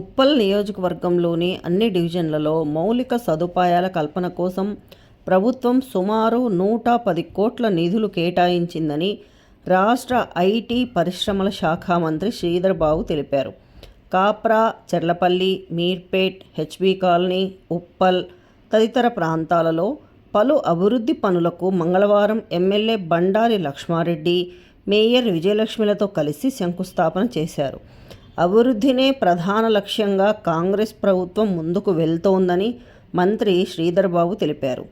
ఉప్పల్ నియోజకవర్గంలోని అన్ని డివిజన్లలో మౌలిక సదుపాయాల కల్పన కోసం ప్రభుత్వం సుమారు నూట పది కోట్ల నిధులు కేటాయించిందని రాష్ట్ర ఐటీ పరిశ్రమల శాఖ మంత్రి శ్రీధర్ బాబు తెలిపారు. కాప్రా చెర్లపల్లి మీర్పేట్ హెచ్బి కాలనీ ఉప్పల్ తదితర ప్రాంతాలలో పలు అభివృద్ధి పనులకు మంగళవారం ఎమ్మెల్యే బండారి లక్ష్మారెడ్డి మేయర్ విజయలక్ష్మిలతో కలిసి శంకుస్థాపన చేశారు. అభివృద్ధినే ప్రధాన లక్ష్యంగా కాంగ్రెస్ ప్రభుత్వం ముందుకు వెళ్తోందని మంత్రి శ్రీధర్ బాబు తెలిపారు.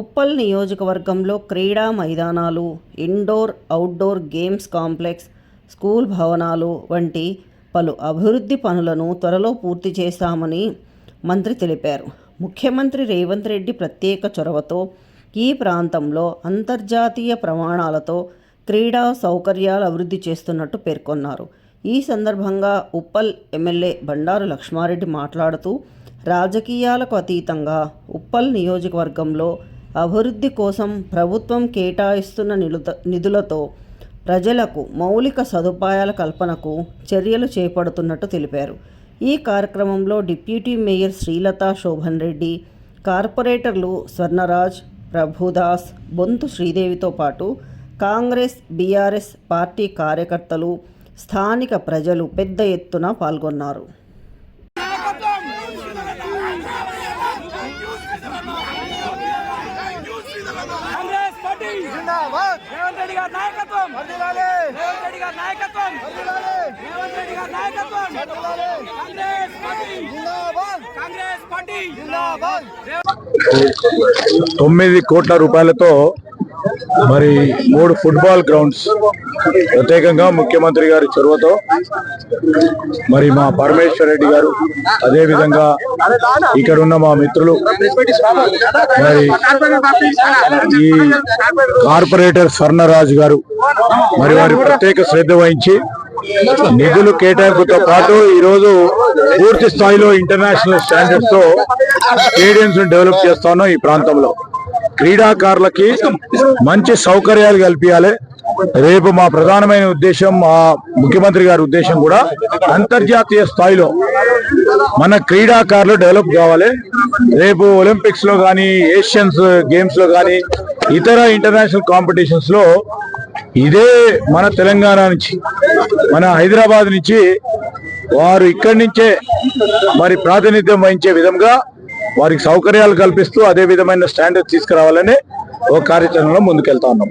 ఉప్పల్ నియోజకవర్గంలో క్రీడా మైదానాలు indoor outdoor games complex school భవనాలు వంటి పలు అభివృద్ధి పనులను త్వరలో పూర్తి చేస్తామని మంత్రి తెలిపారు. ముఖ్యమంత్రి రేవంత్ రెడ్డి ప్రత్యేక చొరవతో ఈ ప్రాంతంలో అంతర్జాతీయ ప్రమాణాలతో క్రీడా సౌకర్యాలు అభివృద్ధి చేస్తున్నట్టు పేర్కొన్నారు. ఈ సందర్భంగా ఉప్పల్ ఎమ్మెల్యే బండారు లక్ష్మారెడ్డి మాట్లాడుతూ రాజకీయాలకు అతీతంగా ఉప్పల్ నియోజకవర్గంలో అభివృద్ధి కోసం ప్రభుత్వం కేటాయిస్తున్న నిలుత నిధులతో ప్రజలకు మౌలిక సదుపాయాల కల్పనకు చర్యలు చేపడుతున్నట్టు తెలిపారు. ఈ కార్యక్రమంలో డిప్యూటీ మేయర్ శ్రీలత శోభన్ రెడ్డి కార్పొరేటర్లు స్వర్ణరాజ్ ప్రభుదాస్ బొంతు శ్రీదేవితో పాటు కాంగ్రెస్ బీఆర్ఎస్ పార్టీ కార్యకర్తలు స్థానిక ప్రజలు పెద్ద ఎత్తున పాల్గొన్నారు. కాంగ్రెస్ పార్టీ జిందాబాద్. రేవంత్ రెడ్డి గారి నాయకత్వం. వర్ధిల్లాలి రేవంత్ రెడ్డి గారి నాయకత్వం. వర్ధిల్లాలి రేవంత్ రెడ్డి గారి నాయకత్వం. వర్ధిల్లాలి కాంగ్రెస్ పార్టీ. జిందాబాద్. కాంగ్రెస్ పార్టీ. జిందాబాద్. తొమ్మిది కోట్ల రూపాయలతో మరి మూడు ఫుట్బాల్ గ్రౌండ్స్ ప్రత్యేకంగా ముఖ్యమంత్రి గారి చొరవతో మరి మా పరమేశ్వర్ రెడ్డి గారు అదేవిధంగా ఇక్కడ ఉన్న మా మిత్రులు మరి ఈ కార్పొరేటర్ స్వర్ణరాజు గారు మరి వారి ప్రత్యేక శ్రద్ధ వహించి నిధులు కేటాయింపుతో పాటు ఈరోజు పూర్తి స్థాయిలో ఇంటర్నేషనల్ స్టాండర్డ్స్తో స్టేడియంస్ డెవలప్ చేస్తాను ఈ ప్రాంతంలో. క్రీడాకారులకి మంచి సౌకర్యాలు కల్పించాలి. రేపు మా ప్రధానమైన ఉద్దేశం మా ముఖ్యమంత్రి గారి ఉద్దేశం కూడా అంతర్జాతీయ స్థాయిలో మన క్రీడాకారులు డెవలప్ కావాలి. రేపు ఒలింపిక్స్లో కానీ ఏషియన్స్ గేమ్స్లో కానీ ఇతర ఇంటర్నేషనల్ కాంపిటీషన్స్లో ఇదే మన తెలంగాణ నుంచి మన హైదరాబాద్ నుంచి వారు ఇక్కడి నుంచే మరి ప్రాతినిధ్యం వహించే విధంగా వారికి సౌకర్యాలు కల్పిస్తూ అదే విధమైన స్టాండర్డ్ తీసుకురావాలని ఒక కార్యాచరణలో ముందుకెళ్తా ఉన్నాం.